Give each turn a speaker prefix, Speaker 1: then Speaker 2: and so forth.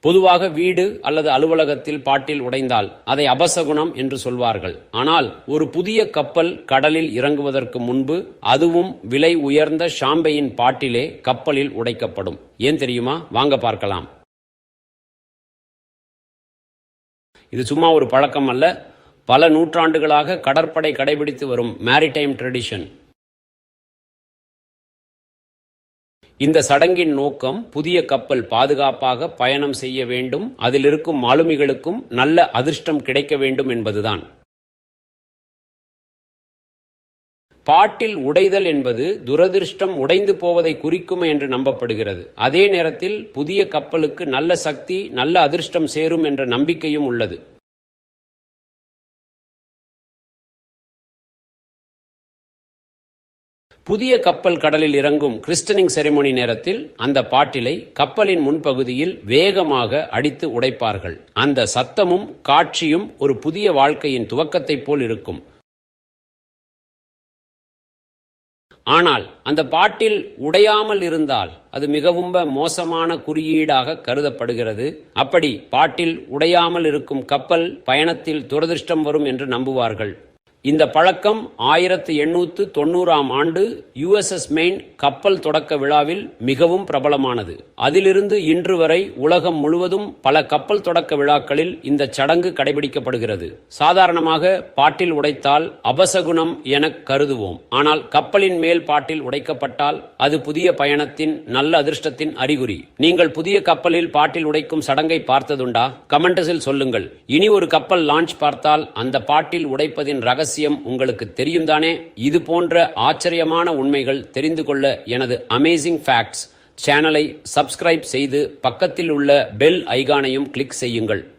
Speaker 1: பொதுவாக வீடு அல்லது அலுவலகத்தில் பாட்டில் உடைந்தால் அதை அபசகுணம் என்று சொல்வார்கள். ஆனால் ஒரு புதிய கப்பல் கடலில் இறங்குவதற்கு முன்பு அதுவும் விலை உயர்ந்த ஷாம்பையின் பாட்டிலே கப்பலில் உடைக்கப்படும். ஏன் தெரியுமா? வாங்க பார்க்கலாம். இது சும்மா ஒரு பழக்கம் அல்ல. பல நூற்றாண்டுகளாக கடற்படை கடைபிடித்து வரும் மேரிடைம் ட்ரெடிஷன் இந்த சடங்கின் நோக்கம் புதிய கப்பல் பாதுகாப்பாக பயணம் செய்ய வேண்டும் அதில் இருக்கும் மாலுமிகளுக்கும் நல்ல அதிர்ஷ்டம் கிடைக்க வேண்டும் என்பதுதான். பாட்டில் உடைதல் என்பது துரதிர்ஷ்டம் உடைந்து போவதை குறிக்கும் என்று நம்பப்படுகிறது. அதே நேரத்தில் புதிய கப்பலுக்கு நல்ல சக்தி நல்ல அதிர்ஷ்டம் சேரும் என்ற நம்பிக்கையும் உள்ளது. புதிய கப்பல் கடலில் இறங்கும் கிறிஸ்டனிங் செரிமோனி நேரத்தில் அந்த பாட்டிலை கப்பலின் முன்பகுதியில் வேகமாக அடித்து உடைப்பார்கள். அந்த சத்தமும் காட்சியும் ஒரு புதிய வாழ்க்கையின் துவக்கத்தைப் போல் இருக்கும். ஆனால் அந்த பாட்டில் உடையாமல் இருந்தால் அது மிகவும் மோசமான குறியீடாக கருதப்படுகிறது. அப்படி பாட்டில் உடையாமல் இருக்கும் கப்பல் பயணத்தில் துரதிர்ஷ்டம் வரும் என்று நம்புவார்கள். இந்த பழக்கம் ஆயிரத்து எண்ணூற்று தொண்ணூறாம் ஆண்டு யுஎஸ்எஸ் மெயின் கப்பல் தொடக்க விழாவில் மிகவும் பிரபலமானது. அதிலிருந்து இன்று வரை உலகம் முழுவதும் பல கப்பல் தொடக்க விழாக்களில் இந்த சடங்கு கடைபிடிக்கப்படுகிறது. சாதாரணமாக பாட்டில் உடைத்தால் அபசகுணம் என கருதுவோம். ஆனால் கப்பலின் மேல் பாட்டில் உடைக்கப்பட்டால் அது புதிய பயணத்தின் நல்ல அதிர்ஷ்டத்தின் அறிகுறி. நீங்கள் புதிய கப்பலில் பாட்டில் உடைக்கும் சடங்கை பார்த்ததுண்டா? கமெண்டஸில் சொல்லுங்கள். இனி ஒரு கப்பல் லான்ச் பார்த்தால் அந்த பாட்டில் உடைப்பதின் ரகசியம் உங்களுக்கு தெரியும் தானே? இது போன்ற ஆச்சரியமான உண்மைகள் தெரிந்து கொள்ள எனது அமேசிங் ஃபேக்ட்ஸ் சேனலை சப்ஸ்கிரைப் செய்து பக்கத்தில் உள்ள பெல் ஐகானையும் கிளிக் செய்யுங்கள்.